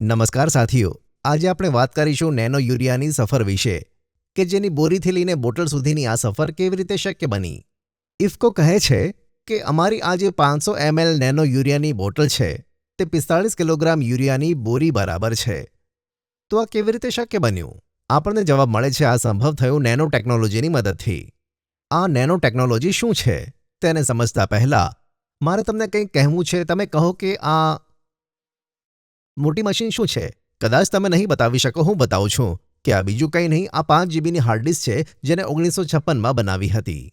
નમસ્કાર સાથીઓ. આજે આપણે વાત કરીશું નેનો યુરિયાની સફર વિશે, કે જેની બોરીથી લઈને બોટલ સુધીની આ સફર કેવી રીતે શક્ય બની? ઇફકો કહે છે કે અમારી આ જે પાંચસો એમએલ નેનો યુરિયાની બોટલ છે, તે પિસ્તાળીસ કિલોગ્રામ યુરિયાની બોરી બરાબર છે. તો આ કેવી રીતે શક્ય બન્યું? આપણને જવાબ મળે છે આ સંભવ થયું નેનો ટેકનોલોજીની મદદથી. આ નેનો ટેકનોલોજી શું છે? તેને સમજતા પહેલા, મારે તમને કંઈક કહેવું છે. તમે કહો કે આ મોટી મશીન શું છે? કદાચ તમે નહીં બતાવી શકો, હું બતાવું છું કે આ બીજું કંઈ નહીં, આ પાંચ જીબીની હાર્ડ ડિસ્ક છે, જેને ઓગણીસો છપ્પનમાં બનાવી હતી.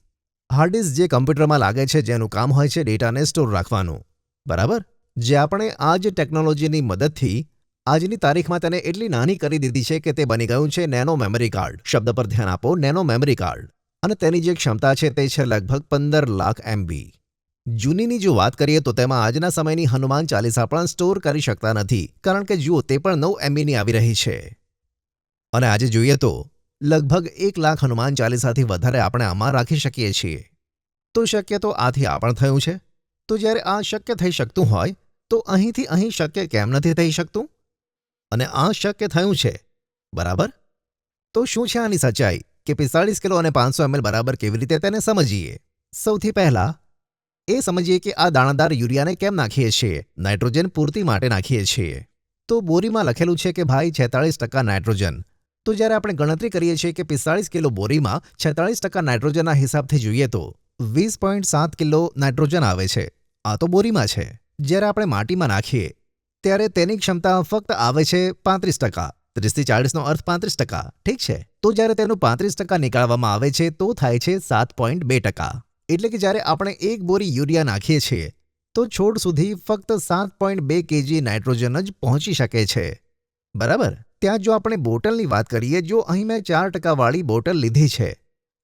હાર્ડ ડિસ્ક જે કમ્પ્યુટરમાં લાગે છે, જેનું કામ હોય છે ડેટાને સ્ટોર રાખવાનું. બરાબર? જે આપણે આ જ ટેકનોલોજીની મદદથી, આજની તારીખમાં તેને એટલી નાની કરી દીધી છે કે તે બની ગયું છે નેનો મેમરી કાર્ડ. શબ્દ પર ધ્યાન આપો, નેનો મેમરી કાર્ડ. અને તેની જે ક્ષમતા છે તે છે લગભગ પંદર લાખ એમબી. જૂનીની જો વાત કરીએ તો તેમાં આજના સમયની હનુમાન ચાલીસા પણ સ્ટોર કરી શકતા નથી, કારણ કે જુઓ તે પણ નવ એમબીની આવી રહી છે. અને આજે જોઈએ તો, લગભગ એક લાખ હનુમાન ચાલીસાથી વધારે આપણે આમાં રાખી શકીએ છીએ. તો શક્ય તો આથી આ પણ થયું છે? તો જ્યારે આ શક્ય થઈ શકતું હોય, તો અહીંથી અહીં શક્ય કેમ નથી થઈ શકતું? અને આ શક્ય થયું છે, બરાબર? તો શું છે આની સચ્ચાઈ? કે પિસ્તાળીસ કિલો અને પાંચસો એમએલ બરાબર કેવી રીતે તેને સમજીએ? સૌથી પહેલા એ સમજીએ કે આ દાણાદાર યુરિયાને કેમ નાખીએ છીએ? નાઇટ્રોજન પૂર્તિ માટે નાખીએ છીએ. તો બોરીમાં લખેલું છે કે ભાઈ છેતાળીસ ટકા નાઇટ્રોજન. તો જ્યારે આપણે ગણતરી કરીએ છીએ કે પિસ્તાળીસ કિલો બોરીમાં છેતાળીસ ટકા નાઇટ્રોજનના હિસાબથી જોઈએ તો વીસ પોઈન્ટ સાત કિલો નાઇટ્રોજન આવે છે. આ તો બોરીમાં છે. જ્યારે આપણે માટીમાં નાખીએ, ત્યારે તેની ક્ષમતા ફક્ત આવે છે પાંત્રીસ ટકા. ત્રીસથી ચાળીસનો અર્થ પાંત્રીસ ટકા. ઠીક છે? તો જ્યારે તેનું પાંત્રીસ ટકા નીકાળવામાં આવે છે, તો થાય છે સાત પોઈન્ટ બે ટકા. એટલે કે જ્યારે આપણે એક બોરી યુરિયા નાખીએ છીએ, તો છોડ સુધી ફક્ત સાત પોઈન્ટ બે કેજી નાઇટ્રોજન જ પહોંચી શકે છે. બરાબર? ત્યાં જો આપણે બોટલની વાત કરીએ, જો અહીં મેં ચાર ટકાવાળી બોટલ લીધી છે,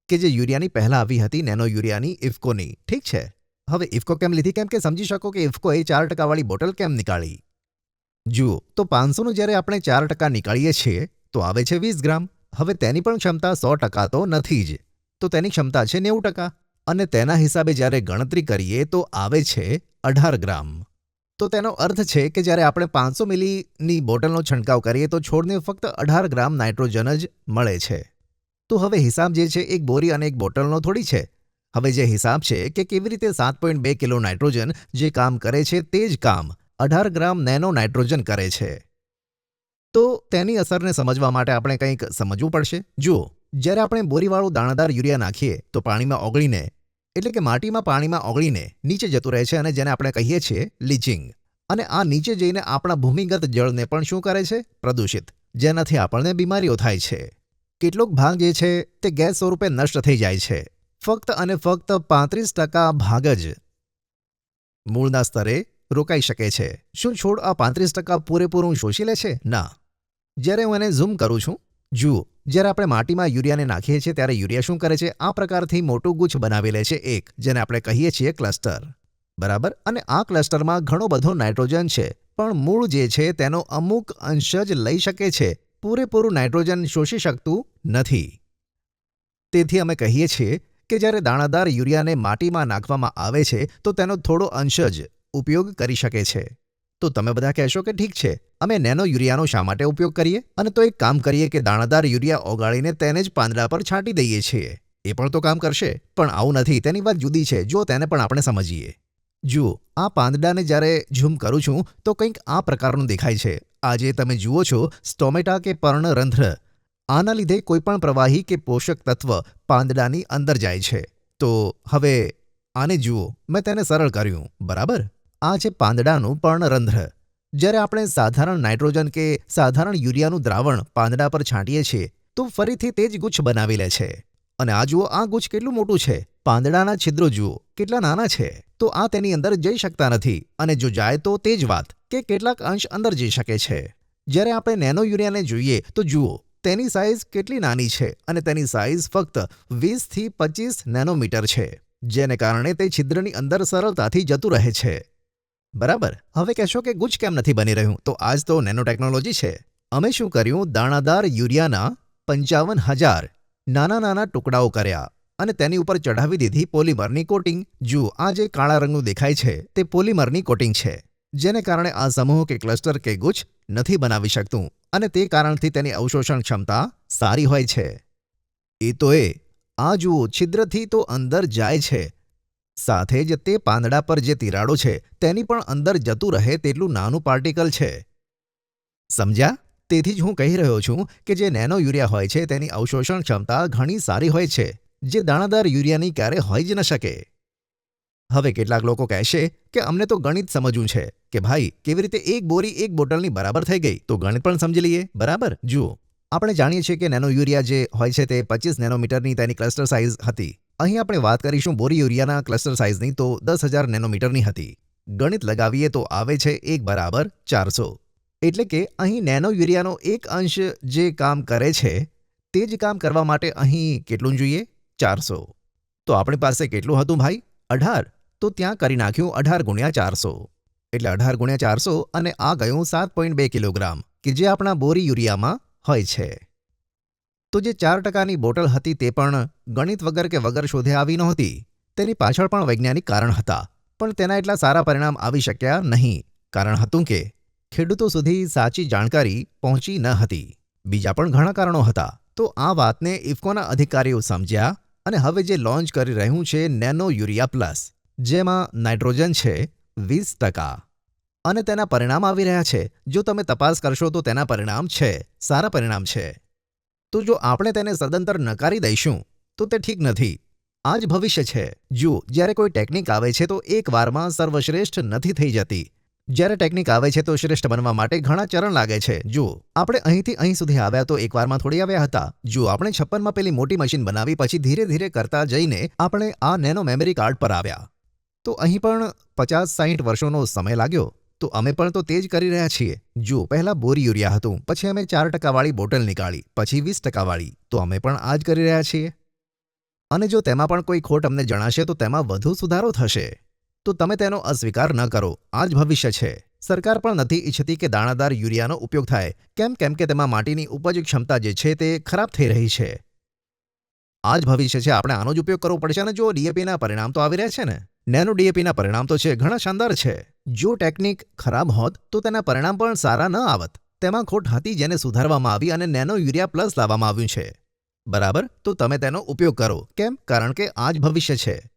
કે જે યુરિયાની પહેલાં આવી હતી, નેનો યુરિયાની, ઇફકોની, ઠીક છે? હવે ઇફકો કેમ લીધી? કેમ કે સમજી શકો કે ઇફકોએ ચાર ટકાવાળી બોટલ કેમ નીકાળી? જુઓ, તો પાંચસોનું જ્યારે આપણે ચાર ટકા નીકાળીએ છીએ, તો આવે છે વીસ ગ્રામ. હવે તેની પણ ક્ષમતા સો ટકા તો નથી જ. તો તેની ક્ષમતા છે નેવું ટકા. અને તેના હિસાબે જ્યારે ગણતરી કરીએ તો આવે છે અઢાર ગ્રામ. તો તેનો અર્થ છે કે જ્યારે આપણે પાંચસો મિલીની બોટલનો છંટકાવ કરીએ તો છોડને ફક્ત અઢાર ગ્રામ નાઇટ્રોજન જ મળે છે. તો હવે હિસાબ જે છે એક બોરી અને એક બોટલનો થોડી છે. હવે જે હિસાબ છે કે કેવી રીતે સાત પોઈન્ટ બે કિલો નાઇટ્રોજન જે કામ કરે છે તે જ કામ અઢાર ગ્રામ નેનો નાઇટ્રોજન કરે છે. તો તેની અસરને સમજવા માટે આપણે કંઈક સમજવું પડશે? જુઓ. જ્યારે આપણે બોરીવાળું દાણાદાર યુરિયા નાખીએ, તો પાણીમાં ઓગળીને, એટલે કે માટીમાં પાણીમાં ઓગળીને નીચે જતું રહે છે અને જેને આપણે કહીએ છીએ લીચિંગ. અને આ નીચે જઈને આપણા ભૂમિગત જળને પણ શું કરે છે? પ્રદૂષિત. જેનાથી આપણને બીમારીઓ થાય છે. કેટલોક ભાગ જે છે, તે ગેસ સ્વરૂપે નષ્ટ થઈ જાય છે. ફક્ત અને ફક્ત પાંત્રીસ ટકા ભાગ જ મૂળના સ્તરે રોકાઈ શકે છે. શું છોડ આ પાંત્રીસ ટકા પૂરેપૂરું શોષી લે છે? ના. જ્યારે હું એને ઝૂમ કરું છું જુઓ, જ્યારે આપણે માટીમાં યુરિયાને નાખીએ છીએ, ત્યારે યુરિયા શું કરે છે? આ પ્રકારથી મોટું ગુચ્છ બનાવી લે છે એક, જેને આપણે કહીએ છીએ ક્લસ્ટર. બરાબર? અને આ ક્લસ્ટરમાં ઘણો બધો નાઇટ્રોજન છે, પણ મૂળ જે છે તેનો અમુક અંશ જ લઈ શકે છે. પૂરેપૂરું નાઇટ્રોજન શોષી શકતું નથી. તેથી અમે કહીએ છીએ કે જ્યારે દાણાદાર યુરિયાને માટીમાં નાખવામાં આવે છે, તો તેનો થોડો અંશ જ ઉપયોગ કરી શકે છે. તો તમે બધા કહેશો કે ઠીક છે, અમે નેનો યુરિયાનો શા માટે ઉપયોગ કરીએ? અને તો એક કામ કરીએ કે દાણાદાર યુરિયા ઓગાળીને તેને જ પાંદડા પર છાંટી દઈએ છીએ. એ પણ તો કામ કરશે, પણ આવું નથી, તેની વાત જુદી છે, જો તેને પણ આપણે સમજીએ. જુઓ, આ પાંદડાને જ્યારે ઝૂમ કરું છું, તો કંઈક આ પ્રકારનું દેખાય છે. આજે તમે જુઓ છો, સ્ટોમેટા કે પર્ણરંધ્ર આના લીધે કોઈપણ પ્રવાહી કે પોષક તત્વ પાંદડાની અંદર જાય છે. તો હવે આને જુઓ, મેં તેને સરળ કર્યું, બરાબર? આ છે પાંદડાનું પર્ણરંધ્ર, જ્યારે આપણે સાધારણ નાઇટ્રોજન કે સાધારણ યુરિયાનું દ્રાવણ પાંદડા પર છાંટીએ છીએ, તો ફરીથી તે જ ગુચ્છ બનાવી લે છે. અને આ જુઓ, આ ગુચ્છ કેટલું મોટું છે. પાંદડાના છિદ્રો જુઓ, કેટલા નાના છે. તો આ તેની અંદર જઈ શકતા નથી. અને જો જાય તો તે જ વાત કે કેટલાક અંશ અંદર જઈ શકે છે. જ્યારે આપણે નેનો યુરિયાને જોઈએ, તો જુઓ, તેની સાઇઝ કેટલી નાની છે અને તેની સાઇઝ ફક્ત વીસથી પચીસ નેનોમીટર છે, જેને કારણે તે છિદ્રની અંદર સરળતાથી જતું રહે છે. બરાબર. હવે કહેશો કે ગુજ કેમ નથી બની રહ્યું? તો આજ તો નેનો ટેકનોલોજી છે. અમે શું કર્યું? દાણાદાર યુરિયાના પંચાવન હજાર નાના નાના ટુકડાઓ કર્યા અને તેની ઉપર ચઢાવી દીધી પોલિમરની કોટિંગ. જુઓ, આ જે કાળા રંગનું દેખાય છે, તે પોલિમરની કોટિંગ છે, જેને કારણે આ સમૂહ કે ક્લસ્ટર કે ગુચ્છ નથી બનાવી શકતું અને તે કારણથી તેની અવશોષણ ક્ષમતા સારી હોય છે. એ તો એ. આ જુઓ, છિદ્રથી તો અંદર જાય છે. સાથે જ તે પાંદડા પર જે તિરાડો છે, તેની પણ અંદર જતું રહે તેટલું નાનું પાર્ટિકલ છે. સમજ્યા? તેથી જ હું કહી રહ્યો છું કે જે નેનો યુરિયા હોય છે, તેની અવશોષણ ક્ષમતા ઘણી સારી હોય છે, જે દાણાદાર યુરિયાની ક્યારે હોઈ જ ન શકે. હવે કેટલાક લોકો કહેશે કે અમને તો ગણિત સમજવું છે, કે ભાઈ, કેવી રીતે એક બોરી એક બોટલની બરાબર થઈ ગઈ, તો ગણિત પણ સમજી લઈએ, બરાબર? જુઓ, આપણે જાણીએ છીએ કે નેનો યુરિયા જે હોય છે તે પચીસ નેનોમીટરની તેની ક્લસ્ટર સાઇઝ હતી. અહીં આપણે વાત કરીશું બોરી યુરિયાના ક્લસ્ટર સાઇઝની, તો દસ હજાર નેનોમીટરની હતી. ગણિત લગાવીએ તો આવે છે એક બરાબર ચારસો. એટલે કે અહીં નેનો યુરિયાનો એક અંશ જે કામ કરે છે, તે જ કામ કરવા માટે અહીં કેટલું જોઈએ? ચારસો. તો આપણી પાસે કેટલું હતું ભાઈ? અઢાર. તો ત્યાં કરી નાખ્યું અઢાર ગુણ્યા ચારસો. એટલે અઢાર ગુણ્યા ચારસો અને આ ગયું સાત પોઈન્ટ બે કિલોગ્રામ, કે જે આપણા બોરી યુરિયામાં હોય છે. તો જે ચાર ટકાની બોટલ હતી તે પણ ગણિત વગર કે વગર શોધે આવી નહોતી. તેની પાછળ પણ વૈજ્ઞાનિક કારણ હતા. પણ તેના એટલા સારા પરિણામ આવી શક્યા નહીં. કારણ હતું કે ખેડૂતો સુધી સાચી જાણકારી પહોંચી ન હતી. બીજા પણ ઘણા કારણો હતા. તો આ વાતને ઇફકોના અધિકારીઓ સમજ્યા અને હવે જે લોન્ચ કરી રહ્યું છે નેનો યુરિયા પ્લસ, જેમાં નાઇટ્રોજન છે વીસ ટકા. અને તેના પરિણામ આવી રહ્યા છે. જો તમે તપાસ કરશો તો તેના પરિણામ છે. સારા પરિણામ છે. તો જો આપણે તેને સદંતર નકારી દઈશું, તો તે ઠીક નથી. આ જ ભવિષ્ય છે. જુઓ, જ્યારે કોઈ ટેકનિક આવે છે, તો એક વારમાં સર્વશ્રેષ્ઠ નથી થઈ જતી. જ્યારે ટેકનિક આવે છે, તો શ્રેષ્ઠ બનવા માટે ઘણા ચરણ લાગે છે. જુઓ, આપણે અહીંથી અહીં સુધી આવ્યા તો એક વારમાં થોડી આવ્યા હતા. જુઓ, આપણે છપ્પનમાં પેલી મોટી મશીન બનાવી, પછી ધીરે ધીરે કરતા જઈને આપણે આ નેનો મેમરી કાર્ડ પર આવ્યા. તો અહીં પણ પચાસ સાહીઠ વર્ષોનો સમય લાગ્યો. તો અમે પણ તો તે જ કરી રહ્યા છીએ. જુઓ, પહેલા બોરી યુરિયા હતું, પછી અમે ચાર ટકાવાળી બોટલ નીકાળી, પછી વીસ ટકાવાળી. તો અમે પણ આ જ કરી રહ્યા છીએ. અને જો તેમાં પણ કોઈ ખોટ અમને જણાશે, તો તેમાં વધુ સુધારો થશે. તો તમે તેનો અસ્વીકાર ન કરો. આ જ ભવિષ્ય છે. સરકાર પણ નથી ઈચ્છતી કે દાણાદાર યુરિયાનો ઉપયોગ થાય. કેમ કેમ કે તેમાં માટીની ઉપજ ક્ષમતા જે છે તે ખરાબ થઈ રહી છે. આ જ ભવિષ્ય છે, આપણે આનો જ ઉપયોગ કરવો પડશે. અને જો ડીએપીના પરિણામ તો આવી રહ્યા છે ને? નેનો ડીએપીના પરિણામ તો છે, ઘણા શાનદાર છે. જો ટેકનિક ખરાબ હોત, તો તેના પરિણામ પણ સારા ન આવત. તેમાં ખોટ હતી જેને સુધારવામાં આવી અને નેનો યુરિયા પ્લસ લાવવામાં આવ્યું છે. બરાબર? તો તમે તેનો ઉપયોગ કરો. કેમ? કારણ કે આ જ ભવિષ્ય છે.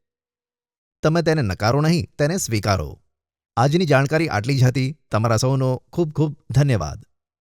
તમે તેને નકારો નહીં, તેને સ્વીકારો. આજની જાણકારી આટલી જ હતી. તમારા સૌનો ખૂબ ખૂબ ધન્યવાદ.